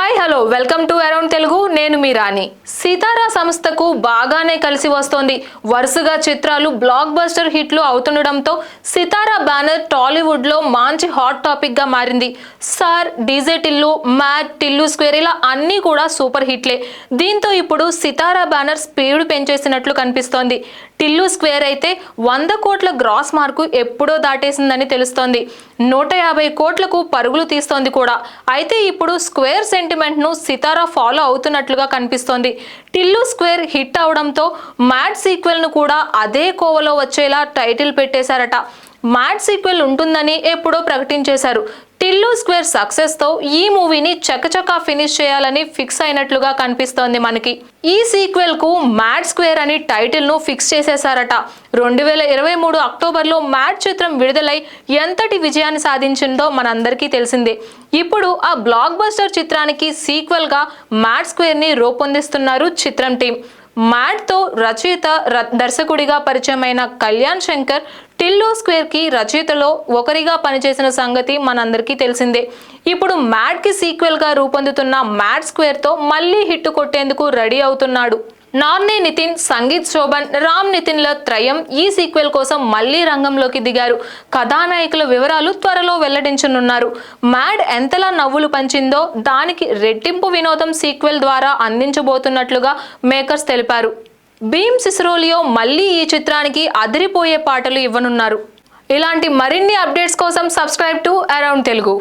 Hi hello. Welcome to around Telugu. నేను మీ రాణి. సితారా సంస్థకు బాగానే కలిసి వస్తోంది. వరుసగా చిత్రాలు బ్లాక్ బస్టర్ హిట్లు అవుతుండడంతో సితారా బ్యానర్ టాలీవుడ్లో మంచి హాట్ టాపిక్గా మారింది. Sir DJ Tillu mad Tillu square ఇలా అన్నీ కూడా సూపర్ హిట్లే. దీంతో ఇప్పుడు సితారా బ్యానర్ స్పీడ్ పెంచేసినట్లు కనిపిస్తోంది. టిల్లు స్క్వేర్ అయితే వంద కోట్ల గ్రాస్ మార్కు ఎప్పుడో దాటేసిందని తెలుస్తోంది. నూట యాభై కోట్లకు పరుగులు తీస్తోంది కూడా. అయితే ఇప్పుడు స్క్వేర్ సెంటర్ ను సితారా ఫాలో అవుతున్నట్లుగా కనిపిస్తోంది. టిల్లు స్క్వేర్ హిట్ అవడంతో మ్యాడ్ సీక్వెల్ను కూడా అదే కోవలో వచ్చేలా టైటిల్ పెట్టేశారట. మ్యాడ్ సీక్వెల్ ఉంటుందని ఎప్పుడో ప్రకటించేశారు. టిల్లు స్క్వేర్ సక్సెస్తో ఈ మూవీని చకచకా ఫినిష్ చేయాలని ఫిక్స్ అయినట్లుగా కనిపిస్తోంది మనకి. ఈ సీక్వెల్కు స్క్వేర్ అని టైటిల్ను ఫిక్స్ చేసేశారట. రెండు వేల ఇరవై మూడు అక్టోబర్లో మ్యాడ్ చిత్రం విడుదలై ఎంతటి విజయాన్ని సాధించిందో మనందరికీ తెలిసిందే. ఇప్పుడు ఆ బ్లాక్ బస్టర్ చిత్రానికి సీక్వెల్గా మ్యాడ్ స్క్వేర్ని రూపొందిస్తున్నారు చిత్రం టీం. మ్యాడ్తో రచయిత దర్శకుడిగా పరిచయమైన కళ్యాణ్ శంకర్ టిల్లో స్క్వేర్కి రచయితలో ఒకరిగా పనిచేసిన సంగతి మనందరికీ తెలిసిందే. ఇప్పుడు మ్యాడ్కి సీక్వెల్గా రూపొందుతున్న మ్యాడ్ స్క్వేర్తో మళ్ళీ హిట్ కొట్టేందుకు రెడీ అవుతున్నాడు. నార్నే నితిన్ సంగీత్ శోభన్ రామ్ నితిన్ల త్రయం ఈ సీక్వెల్ కోసం మళ్ళీ రంగంలోకి దిగారు. కథానాయకుల వివరాలు త్వరలో వెల్లడించనున్నారు. మ్యాడ్ ఎంతలా నవ్వులు పంచిందో దానికి రెట్టింపు వినోదం సీక్వెల్ ద్వారా అందించబోతున్నట్లుగా మేకర్స్ తెలిపారు. భీమ్ సిస్రోలియో మళ్ళీ ఈ చిత్రానికి అదిరిపోయే పాటలు ఇవ్వనున్నారు. ఇలాంటి మరిన్ని అప్డేట్స్ కోసం సబ్స్క్రైబ్ టు అరౌండ్ తెలుగు.